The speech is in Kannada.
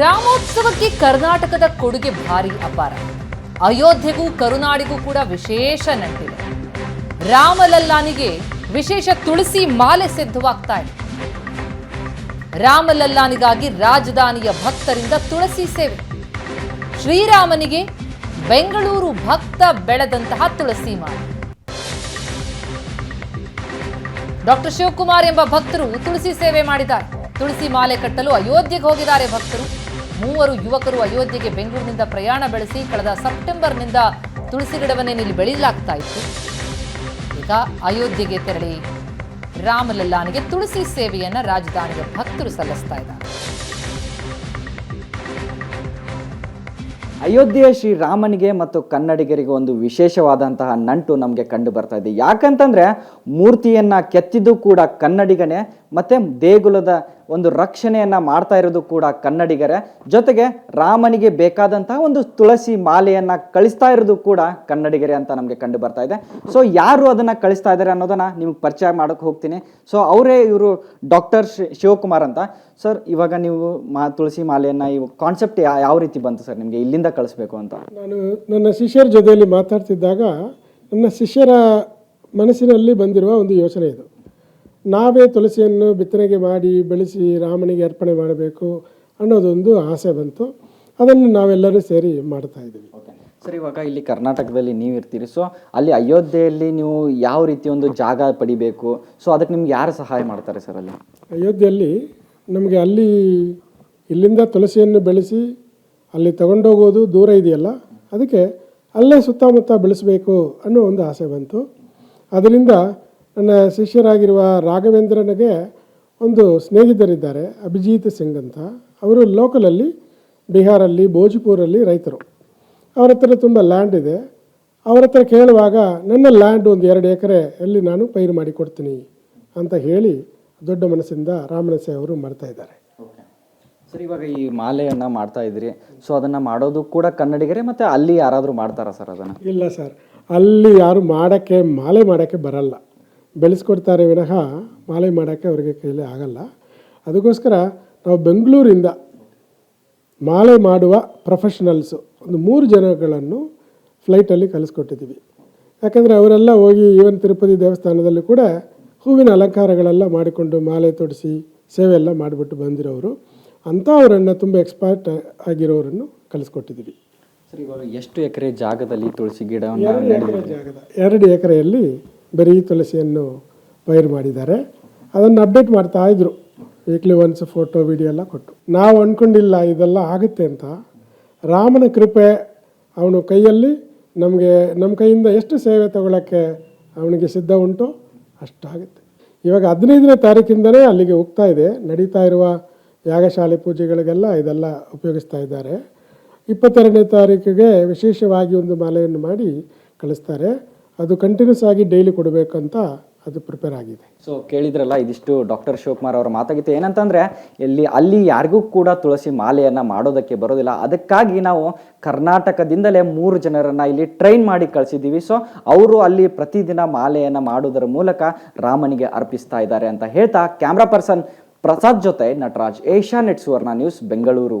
ರಾಮೋತ್ಸವಕ್ಕೆ ಕರ್ನಾಟಕದ ಕೊಡುಗೆ ಭಾರಿ ಅಪಾರ. ಅಯೋಧ್ಯೆಗೂ ಕರುನಾಡಿಗೂ ಕೂಡ ವಿಶೇಷ ನಂಟಿದೆ ರಾಮಲಲ್ಲಾನಿಗೆ ವಿಶೇಷ ತುಳಸಿ ಮಾಲೆ ಸಿದ್ಧವಾಗ್ತಾ ಇದೆ. ರಾಮಲಲ್ಲಾನಿಗಾಗಿ ರಾಜಧಾನಿಯ ಭಕ್ತರಿಂದ ತುಳಸಿ ಸೇವೆ. ಶ್ರೀರಾಮನಿಗೆ ಬೆಂಗಳೂರು ಭಕ್ತ ಬೆಳೆದಂತಹ ತುಳಸಿ ಮಾಲೆ. ಡಾಕ್ಟರ್ ಶಿವಕುಮಾರ್ ಎಂಬ ಭಕ್ತರು ತುಳಸಿ ಸೇವೆ ಮಾಡಿದ್ದಾರೆ. ತುಳಸಿ ಮಾಲೆ ಕಟ್ಟಲು ಅಯೋಧ್ಯೆಗೆ ಹೋಗಿದ್ದಾರೆ ಭಕ್ತರು. ಮೂವರು ಯುವಕರು ಅಯೋಧ್ಯೆಗೆ ಬೆಂಗಳೂರಿನಿಂದ ಪ್ರಯಾಣ ಬೆಳೆಸಿ ಕಳೆದ ಸೆಪ್ಟೆಂಬರ್ನಿಂದ ತುಳಸಿ ಗಿಡವನ್ನೇ ಇಲ್ಲಿ ಬೆಳೆಯಲಾಗ್ತಾ ಇತ್ತು. ಈಗ ಅಯೋಧ್ಯೆಗೆ ತೆರಳಿ ರಾಮಲಲ್ಲಾನಿಗೆ ತುಳಸಿ ಸೇವೆಯನ್ನ ರಾಜಧಾನಿಯ ಭಕ್ತರು ಸಲ್ಲಿಸ್ತಾ ಇದ್ದಾರೆ. ಅಯೋಧ್ಯೆಯ ಶ್ರೀರಾಮನಿಗೆ ಮತ್ತು ಕನ್ನಡಿಗರಿಗೆ ಒಂದು ವಿಶೇಷವಾದಂತಹ ನಂಟು ನಮಗೆ ಕಂಡು ಬರ್ತಾ ಇದೆ. ಯಾಕಂತಂದ್ರೆ ಮೂರ್ತಿಯನ್ನ ಕೆತ್ತಿದ್ದು ಕೂಡ ಕನ್ನಡಿಗನೇ, ಮತ್ತೆ ದೇಗುಲದ ಒಂದು ರಕ್ಷಣೆಯನ್ನ ಮಾಡ್ತಾ ಇರೋದು ಕೂಡ ಕನ್ನಡಿಗರೇ. ಜೊತೆಗೆ ರಾಮನಿಗೆ ಬೇಕಾದಂತಹ ಒಂದು ತುಳಸಿ ಮಾಲೆಯನ್ನ ಕಳಿಸ್ತಾ ಇರೋದು ಕೂಡ ಕನ್ನಡಿಗರೇ ಅಂತ ನಮಗೆ ಕಂಡು ಬರ್ತಾ ಇದೆ. ಸೊ ಯಾರು ಅದನ್ನ ಕಳಿಸ್ತಾ ಇದ್ದಾರೆ ಅನ್ನೋದನ್ನ ನಿಮ್ಗೆ ಪರಿಚಯ ಮಾಡೋಕೆ ಹೋಗ್ತೀನಿ. ಸೊ ಅವರೇ ಇವರು ಡಾಕ್ಟರ್ ಶಿವಕುಮಾರ್ ಅಂತ. ಸರ್ ಇವಾಗ ನೀವು ಮಾ ತುಳಸಿ ಮಾಲೆಯನ್ನ ಇವು ಕಾನ್ಸೆಪ್ಟ್ ಯಾವ ರೀತಿ ಬಂತು ಸರ್ ನಿಮಗೆ? ಇಲ್ಲಿಂದ ಕಳಿಸ್ಬೇಕು ಅಂತ. ನಾನು ನನ್ನ ಶಿಷ್ಯರ ಜೊತೆಯಲ್ಲಿ ಮಾತಾಡ್ತಿದ್ದಾಗ ನನ್ನ ಶಿಷ್ಯರ ಮನಸ್ಸಿನಲ್ಲಿ ಬಂದಿರುವ ಒಂದು ಯೋಚನೆ ಇದು. ನಾವೇ ತುಳಸಿಯನ್ನು ಬಿತ್ತನೆಗೆ ಮಾಡಿ ಬೆಳೆಸಿ ರಾಮನಿಗೆ ಅರ್ಪಣೆ ಮಾಡಬೇಕು ಅನ್ನೋದೊಂದು ಆಸೆ ಬಂತು. ಅದನ್ನು ನಾವೆಲ್ಲರೂ ಸೇರಿ ಮಾಡ್ತಾ ಇದ್ದೀವಿ. ಸರ್ ಇವಾಗ ಇಲ್ಲಿ ಕರ್ನಾಟಕದಲ್ಲಿ ನೀವು ಇರ್ತೀರಿ. ಸೊ ಅಲ್ಲಿ ಅಯೋಧ್ಯೆಯಲ್ಲಿ ನೀವು ಯಾವ ರೀತಿ ಒಂದು ಜಾಗ ಪಡಿಬೇಕು? ಸೊ ಅದಕ್ಕೆ ನಿಮ್ಗೆ ಯಾರು ಸಹಾಯ ಮಾಡ್ತಾರೆ ಸರ್ ಅಲ್ಲಿ? ಅಯೋಧ್ಯೆಯಲ್ಲಿ ನಮಗೆ ಅಲ್ಲಿ ಇಲ್ಲಿಂದ ತುಳಸಿಯನ್ನು ಬೆಳೆಸಿ ಅಲ್ಲಿ ತಗೊಂಡೋಗೋದು ದೂರ ಇದೆಯಲ್ಲ ಅದಕ್ಕೆ ಅಲ್ಲೇ ಸುತ್ತಮುತ್ತ ಬೆಳೆಸಬೇಕು ಅನ್ನೋ ಒಂದು ಆಸೆ ಬಂತು. ಅದರಿಂದ ನನ್ನ ಶಿಷ್ಯರಾಗಿರುವ ರಾಘವೇಂದ್ರನಿಗೆ ಒಂದು ಸ್ನೇಹಿತರಿದ್ದಾರೆ ಅಭಿಜಿತ್ ಸಿಂಗ್ ಅಂತ. ಅವರು ಲೋಕಲಲ್ಲಿ ಬಿಹಾರಲ್ಲಿ ಭೋಜ್ಪುರಲ್ಲಿ ರೈತರು. ಅವರ ಹತ್ರ ತುಂಬ ಲ್ಯಾಂಡ್ ಇದೆ. ಅವರ ಹತ್ರ ಕೇಳುವಾಗ ನನ್ನ ಲ್ಯಾಂಡ್ ಒಂದು ಎರಡು ಎಕರೆ ಎಲ್ಲಿ ನಾನು ಪೈರು ಮಾಡಿ ಕೊಡ್ತೀನಿ ಅಂತ ಹೇಳಿ ದೊಡ್ಡ ಮನಸ್ಸಿಂದ ರಾಮನಸೆ ಅವರು ಮಾಡ್ತಾ ಇದ್ದಾರೆ. ಸರ್ ಇವಾಗ ಈ ಮಾಲೆಯನ್ನು ಮಾಡ್ತಾ ಇದ್ರಿ. ಸೊ ಅದನ್ನು ಮಾಡೋದು ಕೂಡ ಕನ್ನಡಿಗರೇ ಮತ್ತು ಅಲ್ಲಿ ಯಾರಾದರೂ ಮಾಡ್ತಾರಾ ಸರ್ ಅದನ್ನು? ಇಲ್ಲ ಸರ್ ಅಲ್ಲಿ ಯಾರು ಮಾಡೋಕ್ಕೆ ಮಾಲೆ ಮಾಡೋಕ್ಕೆ ಬರಲ್ಲ. ಬೆಳೆಸ್ಕೊಡ್ತಾರೆ ವಿನಃ ಮಾಲೆ ಮಾಡೋಕ್ಕೆ ಅವರಿಗೆ ಕೈಲಿ ಆಗಲ್ಲ. ಅದಕ್ಕೋಸ್ಕರ ನಾವು ಬೆಂಗಳೂರಿಂದ ಮಾಲೆ ಮಾಡುವ ಪ್ರೊಫೆಷನಲ್ಸು ಒಂದು ಮೂರು ಜನಗಳನ್ನು ಫ್ಲೈಟಲ್ಲಿ ಕಲಿಸ್ಕೊಟ್ಟಿದ್ದೀವಿ ಯಾಕಂದರೆ ಅವರೆಲ್ಲ ಹೋಗಿ ಈವನ್ ತಿರುಪತಿ ದೇವಸ್ಥಾನದಲ್ಲೂ ಕೂಡ ಹೂವಿನ ಅಲಂಕಾರಗಳೆಲ್ಲ ಮಾಡಿಕೊಂಡು ಮಾಲೆ ತೊಡಿಸಿ ಸೇವೆ ಎಲ್ಲ ಮಾಡಿಬಿಟ್ಟು ಬಂದಿರೋರು. ಅಂಥವರನ್ನು ತುಂಬ ಎಕ್ಸ್ಪರ್ಟ್ ಆಗಿರೋರನ್ನು ಕಲಿಸ್ಕೊಟ್ಟಿದ್ದೀವಿ ಸರ್ ಇವಾಗ ಎಷ್ಟು ಎಕರೆ ಜಾಗದಲ್ಲಿ ತುಳಸಿ ಗಿಡ ಎರಡು ಎಕರೆ ಜಾಗದ ಎರಡು ಎಕರೆಯಲ್ಲಿ ಬರೀ ತುಳಸಿಯನ್ನು ಪೈರು ಮಾಡಿದ್ದಾರೆ. ಅದನ್ನು ಅಪ್ಡೇಟ್ ಮಾಡ್ತಾ ಇದ್ರು. ವೀಕ್ಲಿ ಒನ್ಸ್ ಫೋಟೋ ವಿಡಿಯೋ ಎಲ್ಲ ಕೊಟ್ಟು. ನಾವು ಅಂದ್ಕೊಂಡಿಲ್ಲ ಇದೆಲ್ಲ ಆಗುತ್ತೆ ಅಂತ. ರಾಮನ ಕೃಪೆ ಅವನು ಕೈಯಲ್ಲಿ. ನಮಗೆ, ನಮ್ಮ ಕೈಯಿಂದ ಎಷ್ಟು ಸೇವೆ ತಗೊಳ್ಳೋಕ್ಕೆ ಅವನಿಗೆ ಸಿದ್ಧ ಉಂಟು ಅಷ್ಟಾಗುತ್ತೆ. ಇವಾಗ ಹದಿನೈದನೇ ತಾರೀಕಿಂದಲೇ ಅಲ್ಲಿಗೆ ಹೋಗ್ತಾ ಇದೆ. ನಡೀತಾ ಇರುವ ಯಾಗಶಾಲೆ ಪೂಜೆಗಳಿಗೆಲ್ಲ ಇದೆಲ್ಲ ಉಪಯೋಗಿಸ್ತಾ ಇದ್ದಾರೆ. ಇಪ್ಪತ್ತೆರಡನೇ ತಾರೀಕಿಗೆ ವಿಶೇಷವಾಗಿ ಒಂದು ಮಾಲೆಯನ್ನು ಮಾಡಿ ಕಳಿಸ್ತಾರೆ. ಅದು ಕಂಟಿನ್ಯೂಸ್ ಆಗಿ ಡೈಲಿ ಕೊಡಬೇಕಂತ ಅದು ಪ್ರಿಪೇರ್ ಆಗಿದೆ. ಸೊ ಕೇಳಿದ್ರಲ್ಲ, ಇದಿಷ್ಟು ಡಾಕ್ಟರ್ ಶಿವಕುಮಾರ್ ಅವರ ಮಾತಾಗಿತ್ತು. ಏನಂತಂದ್ರೆ ಇಲ್ಲಿ ಅಲ್ಲಿ ಯಾರಿಗೂ ಕೂಡ ತುಳಸಿ ಮಾಲೆಯನ್ನ ಮಾಡೋದಕ್ಕೆ ಬರೋದಿಲ್ಲ. ಅದಕ್ಕಾಗಿ ನಾವು ಕರ್ನಾಟಕದಿಂದಲೇ ಮೂರು ಜನರನ್ನ ಇಲ್ಲಿ ಟ್ರೈನ್ ಮಾಡಿ ಕಳಿಸಿದ್ದೀವಿ. ಸೊ ಅವರು ಅಲ್ಲಿ ಪ್ರತಿದಿನ ಮಾಲೆಯನ್ನ ಮಾಡೋದರ ಮೂಲಕ ರಾಮನಿಗೆ ಅರ್ಪಿಸ್ತಾ ಇದ್ದಾರೆ ಅಂತ ಹೇಳ್ತಾ ಕ್ಯಾಮ್ರಾ ಪರ್ಸನ್ ಪ್ರಸಾದ್ ಜೊತೆ Nataraj, Asia net Suvarna news, Bengaluru.